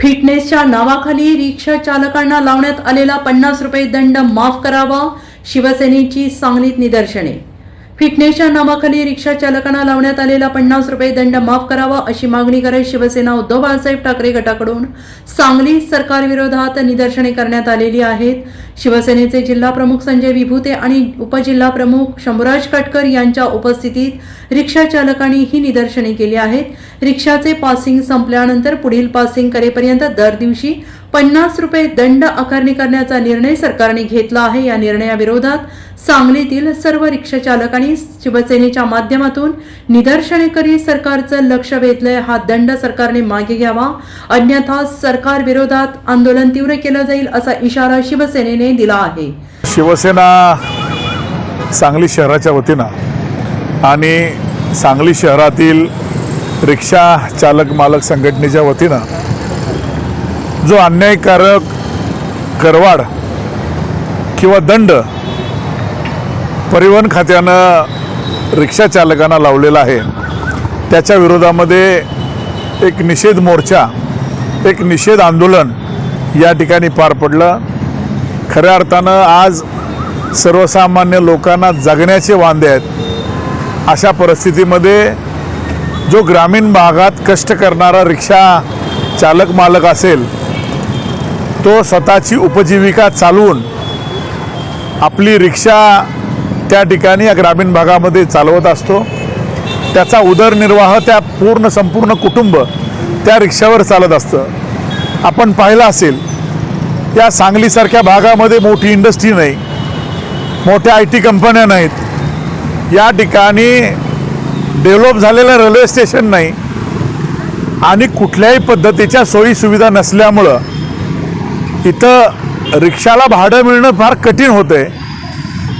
फिटनेसच्या नावाखाली रिक्षा चालकांना लावण्यात आलेला पन्नास रुपये दंड माफ करावा शिवसेनेची सांगलीत निदर्शने. फिटनेसच्या नावाखाली रिक्षा चालकांना लावण्यात आलेला पन्नास रुपये दंड माफ करावा अशी मागणी करत शिवसेना उद्धव बाळासाहेब ठाकरे गटाकडून सांगली सरकारविरोधात निदर्शने करण्यात आलेली आहेत. शिवसेनेचे जिल्हा प्रमुख संजय विभूते आणि उपजिल्हा प्रमुख शंभूराज कटकर यांच्या उपस्थितीत रिक्षा चालकांनी ही निदर्शने केली आहेत. रिक्षाचे पासिंग संपल्यानंतर पुढील पासिंग करेपर्यंत दर दिवशी पन्नास रुपये दंड आकारणी करण्याचा निर्णय सरकारने घेतला आहे. या निर्णयाविरोधात सांगलीतील सर्व रिक्षा चालकांनी शिवसेनेच्या माध्यमातून निदर्शने करीत सरकारचं लक्ष वेधलंय. हा दंड सरकारने मागे घ्यावा. अन्यथा सरकार विरोधात आंदोलन तीव्र केलं जाईल असा इशारा शिवसेनेने दिला आहे. शिवसेना सांगली शहराच्या वतीनं आणि सांगली शहरातील रिक्षा चालक मालक संघटनेच्या वतीनं जो अन्यायकारक करवाढ किंवा दंड परिवहन खात्यानं रिक्षा चालकांना लावलेला आहे त्याच्या विरोधामध्ये एक निषेध मोर्चा एक निषेध आंदोलन या ठिकाणी पार पडलं. खऱ्या अर्थानं आज सर्वसामान्य लोकांना जगण्याचे वांदे आहेत. अशा परिस्थितीमध्ये जो ग्रामीण भागात कष्ट करणारा रिक्षा चालक मालक असेल तो स्वतःची उपजीविका चालवून आपली रिक्षा त्या ठिकाणी या ग्रामीण भागामध्ये चालवत असतो. त्याचा उदरनिर्वाह त्या पूर्ण संपूर्ण कुटुंब त्या रिक्षावर चालत असतं. आपण पाहिलं असेल या सांगलीसारख्या भागामध्ये मोठी इंडस्ट्री नाही मोठ्या आय टी कंपन्या नाहीत. या ठिकाणी डेव्हलप झालेलं रेल्वे स्टेशन नाही आणि कुठल्याही पद्धतीच्या सोयीसुविधा नसल्यामुळं इथं रिक्षाला भाडं मिळणं फार कठीण होतं आहे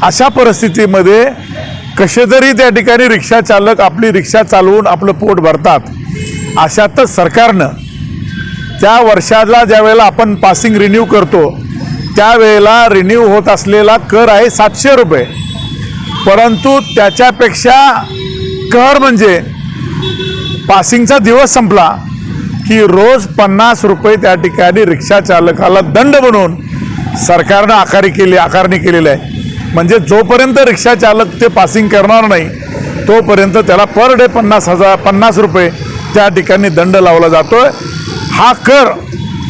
अशा परिस्थितीमध्ये कसे तरी त्या ठिकाणी रिक्षा चालक आपली रिक्षा चालवून आपलं पोट भरतात अशातच सरकारनं त्या वर्षाला ज्या वेळेला आपण पासिंग रिन्यू करतो त्यावेळेला रिन्यू होत असलेला कर आहे सातशे रुपये. परंतु त्याच्यापेक्षा कर म्हणजे पासिंगचा दिवस संपला की रोज पन्नास रुपये त्या ठिकाणी रिक्षा चालकाला दंड बनवून सरकारनं आकारी केली आकारणी केलेली आहे. म्हणजे जोपर्यंत रिक्षा चालक ते पासिंग करणार नाही तोपर्यंत त्याला पर डे पन्नास हजार पन्नास रुपये त्या ठिकाणी दंड लावला जातोय. हा कर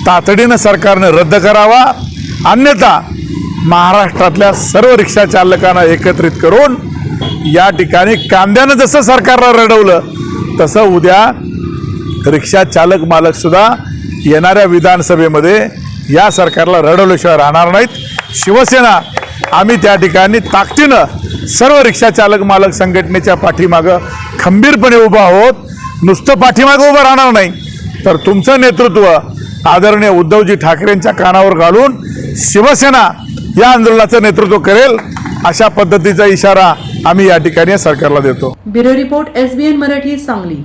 तातडीनं सरकारनं रद्द करावा. अन्यथा महाराष्ट्रातल्या सर्व रिक्षा चालकांना एकत्रित करून या ठिकाणी कांद्यानं जसं सरकारला रडवलं तसं उद्या रिक्षा चालक मालकसुद्धा येणाऱ्या विधानसभेमध्ये या सरकारला रडवल्याशिवाय राहणार नाहीत. शिवसेना आम्ही त्या ठिकाणी ताकदीनं सर्व रिक्षा चालक मालक संघटनेच्या पाठीमागं खंबीरपणे उभा आहोत. नुसतं पाठीमागं उभं राहणार नाही. तर तुमचं नेतृत्व आदरणीय उद्धवजी ठाकरेंच्या कानावर घालून शिवसेना या आंदोलनाचं नेतृत्व करेल अशा पद्धतीचा इशारा आम्ही या ठिकाणी सरकारला देतो. Bureau report SBN Marathi Sangli.